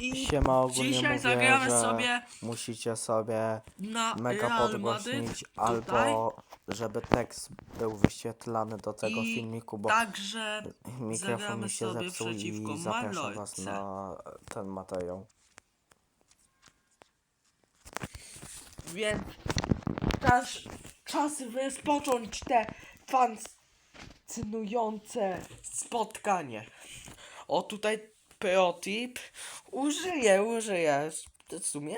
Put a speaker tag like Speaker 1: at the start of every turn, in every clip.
Speaker 1: I
Speaker 2: Siema ogólnie
Speaker 1: dzisiaj
Speaker 2: mówię,
Speaker 1: zagramy
Speaker 2: że
Speaker 1: sobie
Speaker 2: musicie sobie
Speaker 1: na
Speaker 2: mega
Speaker 1: Real
Speaker 2: podgłośnić
Speaker 1: Madryt
Speaker 2: albo żeby tekst był wyświetlany do tego
Speaker 1: I
Speaker 2: filmiku, bo
Speaker 1: Także
Speaker 2: mikrofon mi się
Speaker 1: sobie
Speaker 2: zepsuł
Speaker 1: przeciwko
Speaker 2: i zapraszam was na ten materiał.
Speaker 1: Więc czas, czas rozpocząć te fascynujące spotkanie. O tutaj protip. Użyję, użyję. W sumie?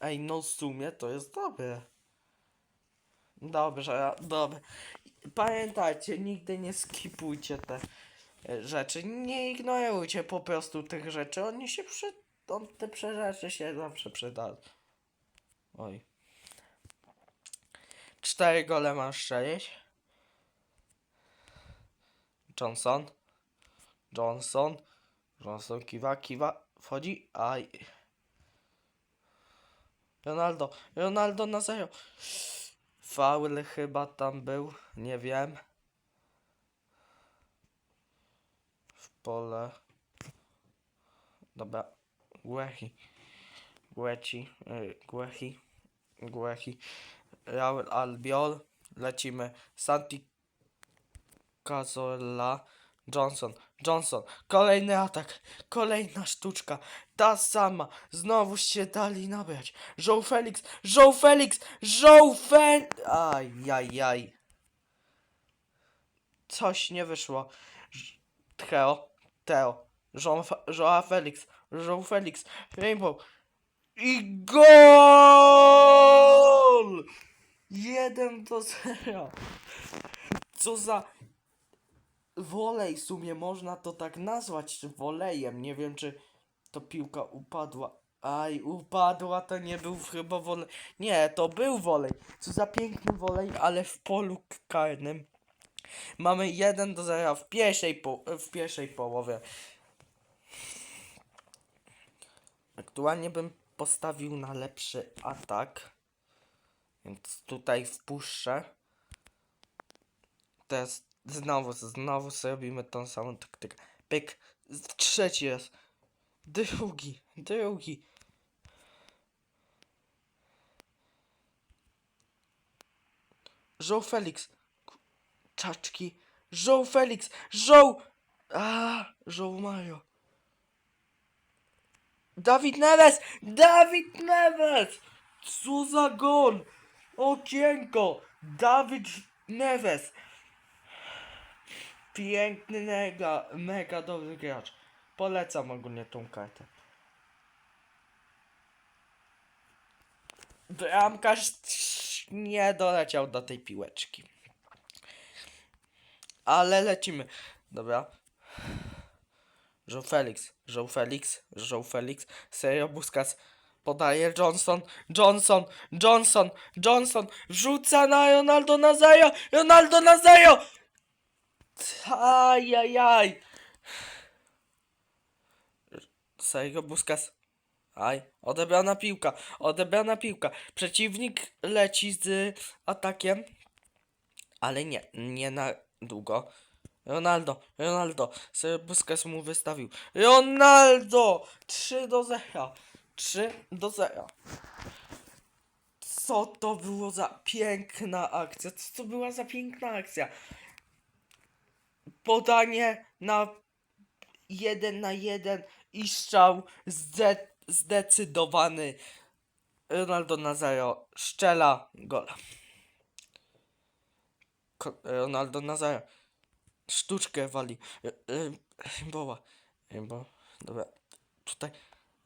Speaker 1: Ej, no w sumie to jest dobre. Dobrze, dobrze. Pamiętajcie, nigdy nie skipujcie te e, rzeczy. Nie ignorujcie po prostu tych rzeczy. Oni się przy... On, te rzeczy się zawsze przydadzą. Oj. Cztery gole mam strzelić. Johnson. Johnson. Johnson kiwa, kiwa. Wchodzi. Aj. Ronaldo. Ronaldo na zero. Faul chyba tam był. Nie wiem. W pole. Dobra. Guechi. Gueci. y, Guechi. Guechi. Raul Albiol. Lecimy. Santi Cazorla. Johnson. Johnson. Kolejny atak. Kolejna sztuczka. Ta sama. Znowu się dali nabrać. Joe Felix. Joe Felix. Joe Felix. Ajajaj. Coś nie wyszło. Teo. Joe, Joa Felix. Joe Felix. Rainbow. I gol! Jeden do zera. Co za wolej w sumie można to tak nazwać, wolejem. Nie wiem, czy to piłka upadła. Aj, upadła, to nie był chyba wolej. Nie, to był wolej. Co za piękny wolej, ale w polu karnym. Mamy 1 do 0 w pierwszej, po w pierwszej połowie. Aktualnie bym postawił na lepszy atak. Więc tutaj wpuszczę. Teraz znowu, znowu zrobimy tą samą taktykę. Pyk. Trzeci raz. Drugi. Drugi. Joe Felix. Czaczki. Joe Felix. Joe. A, Joe Mario. Dawid Neves! Dawid Neves! Co za gol! Okienko! Dawid Neves! Piękny, mega, mega dobry gracz. Polecam ogólnie tą kartę. Bramkarz nie doleciał do tej piłeczki. Ale lecimy. Dobra. Joe Felix, Joe Felix, Joe Felix, Serio Busquets, podaje Johnson, Johnson, Johnson, Johnson, wrzuca na Ronaldo Nazario, Ronaldo Nazario! Ajajaj! Serio Busquets, aj, odebrana piłka, odebrana piłka, przeciwnik leci z atakiem, ale nie, nie na długo. Ronaldo, Ronaldo, sobie Busquets mu wystawił. Ronaldo! 3 do 0. 3 do 0. Co to było za piękna akcja? Co to była za piękna akcja? Podanie na 1 na 1 i strzał zde zdecydowany. Ronaldo na 0. Szczela gola. Ronaldo na 0 sztuczkę wali. E, e, Boła. Bo, dobra. Tutaj.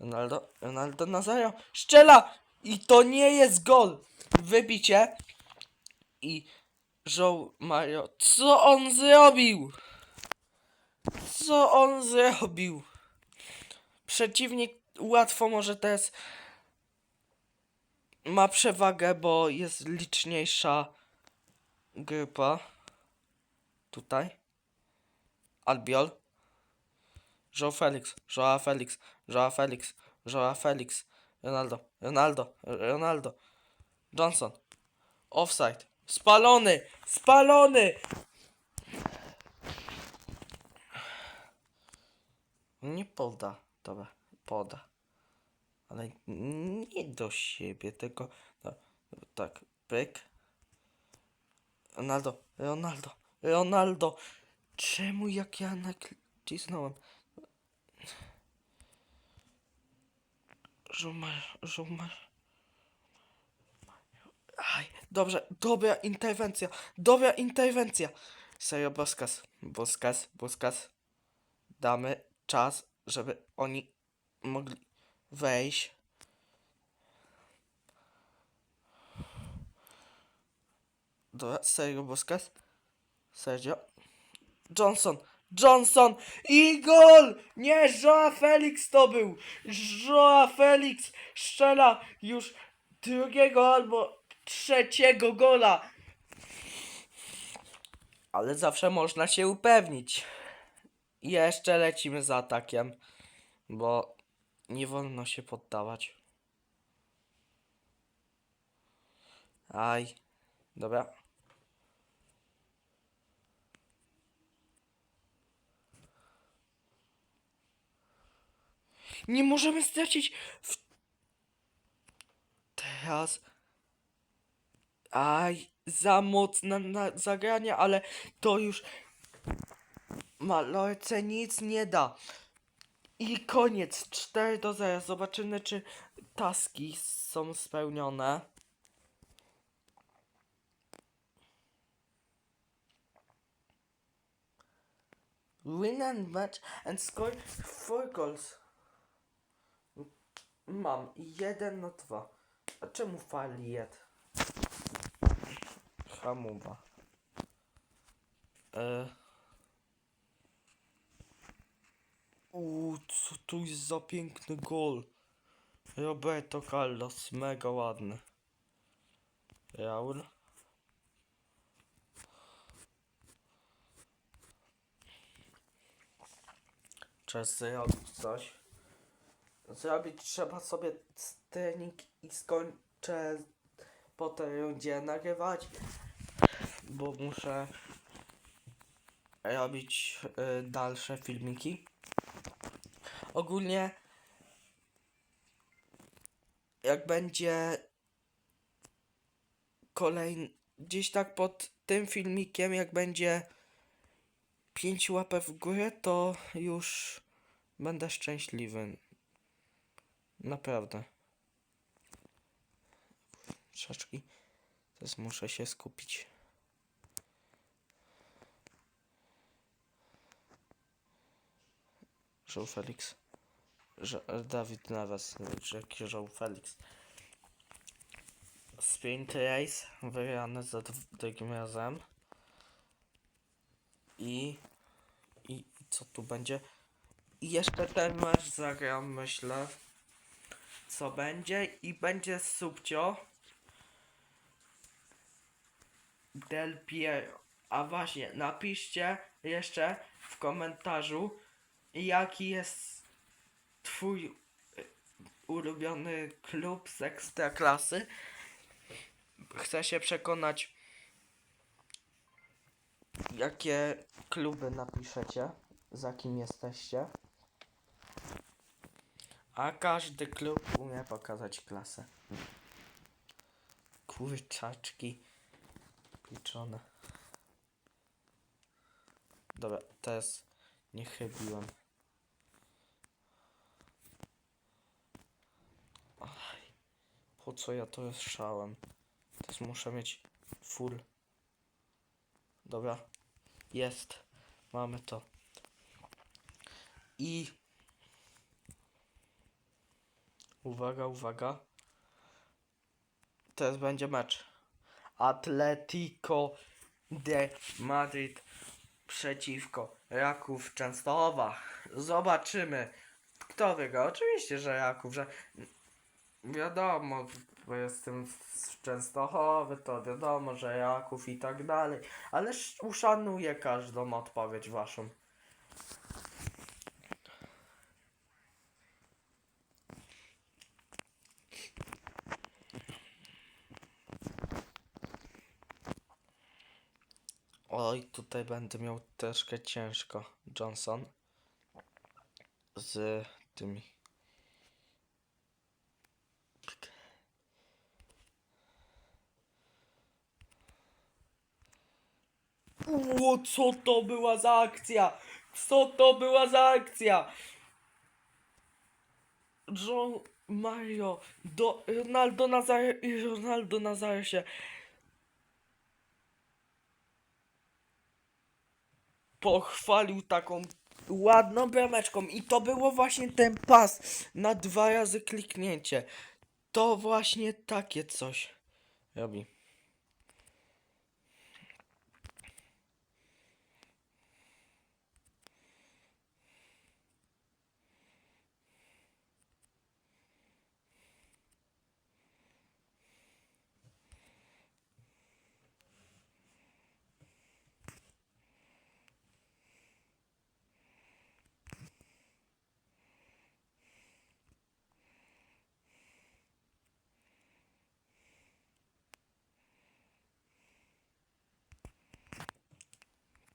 Speaker 1: Ronaldo, Ronaldo Nazario. Szczela! I to nie jest gol. Wybicie. I Joe Mario. Co on zrobił? Co on zrobił? Przeciwnik łatwo może teraz ma przewagę, bo jest liczniejsza grupa. Tutaj. Albiol. Joe Felix, Joao Felix, Joao Felix, Joao Felix, Ronaldo, Ronaldo, Ronaldo, Johnson, offside, spalony, spalony! Nie poda. Dobra, poda. Ale nie do siebie, tylko no, tak, pyk. Ronaldo, Ronaldo, Ronaldo. Czemu jak ja nacisnąłem? Żumar, żumar. Aj, dobrze, dobra interwencja, dobra interwencja. Serio, Boskas, Boskas, Boskas. Damy czas, żeby oni mogli wejść. Dobra, serio, Boskas. Serio. Johnson, Johnson i gol! Nie, Joa Felix to był! Joa Felix strzela już drugiego albo trzeciego gola. Ale zawsze można się upewnić. Jeszcze lecimy za atakiem, bo nie wolno się poddawać. Aj, dobra. Nie możemy stracić w... Teraz... Aj, za mocne zagranie, ale to już... Malorce nic nie da. I koniec. 4 do 0. Zobaczymy, czy taski są spełnione. Win and match and score 4 goals. Mam 1 na 2. A czemu fali jed? Hamuwa. E... Uuu, co tu jest za piękny gol. Roberto Carlos, mega ładny. Raul. Czas zrobić coś. Zrobić trzeba sobie trening i skończę po tej rundzie nagrywać, bo muszę robić y, dalsze filmiki. Ogólnie jak będzie kolejny gdzieś tak pod tym filmikiem jak będzie 5 łapek w górę to już będę szczęśliwy. Naprawdę. Troszeczkę. Teraz muszę się skupić. Żoł Felix. Dawid Nawas, jaki Żoł Felix. Sprint Race wygrany za drugim razem. I, i i co tu będzie? I jeszcze ten mecz zagram, myślę. Co będzie? I będzie subcio. Del Piero. A właśnie, napiszcie jeszcze w komentarzu, jaki jest twój y, ulubiony klub z ekstraklasy. Chcę się przekonać, jakie kluby napiszecie, za kim jesteście. A każdy klub umie pokazać klasę. Kurczaczki pieczone. Dobra, teraz nie chybiłem. Po co ja to szałem? Teraz muszę mieć full. Dobra, jest. Mamy to. I Uwaga, uwaga. Teraz będzie mecz. Atletico de Madrid przeciwko Raków Częstochowa. Zobaczymy, kto wygra. Oczywiście, że Raków, że wiadomo, bo jestem z Częstochowy, to wiadomo, że Raków i tak dalej. Ale sz- uszanuję każdą odpowiedź waszą. Oj, tutaj będę miał troszkę ciężko. Johnson. z tymi. Co to była za akcja? Co to była za akcja? Joe Mario do Ronaldo Nazario i Ronaldo Nazario się pochwalił taką ładną brameczką i to było właśnie ten pas na dwa razy kliknięcie. To właśnie takie coś robi.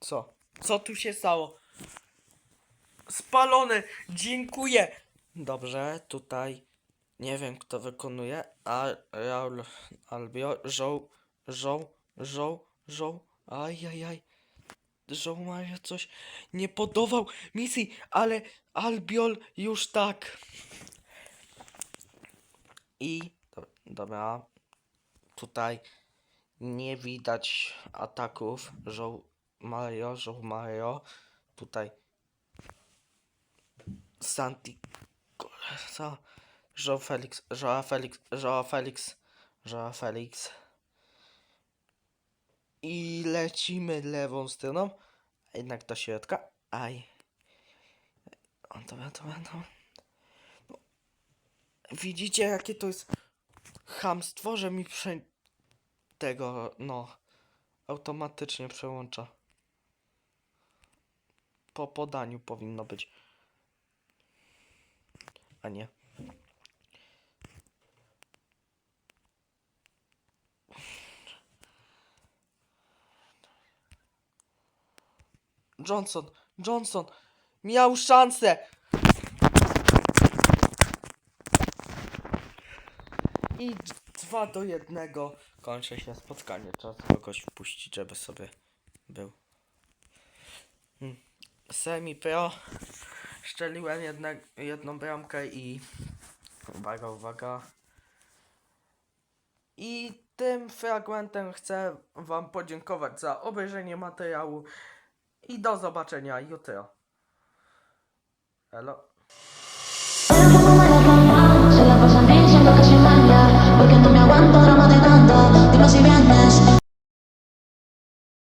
Speaker 1: Co? Co tu się stało? Spalony! Dziękuję! Dobrze, tutaj nie wiem kto wykonuje, a Raul Albio, żoł, żoł, żoł, żoł, ajajaj. Żoł Mario coś nie podobał misji, ale Albiol już tak. I do- dobra, tutaj nie widać ataków. Żoł Mario, żoł Mario. Tutaj Santi co? Żoł Felix, żoła Felix, żoła Felix, żoła Felix. I lecimy lewą stroną. a Jednak do środka. Aj. O, dobra, dobra, dobra. No. Widzicie jakie to jest chamstwo, że mi prze... tego, no, automatycznie przełącza. Po podaniu powinno być. A nie. Johnson, Johnson miał szansę. I 2 do 1 kończy się spotkanie. Czas kogoś wpuścić, żeby sobie był. Hmm. Semi pro. Szczeliłem jedne, jedną bramkę i. Uwaga, uwaga. I tym fragmentem chcę Wam podziękować za obejrzenie materiału i do zobaczenia jutro. Hello.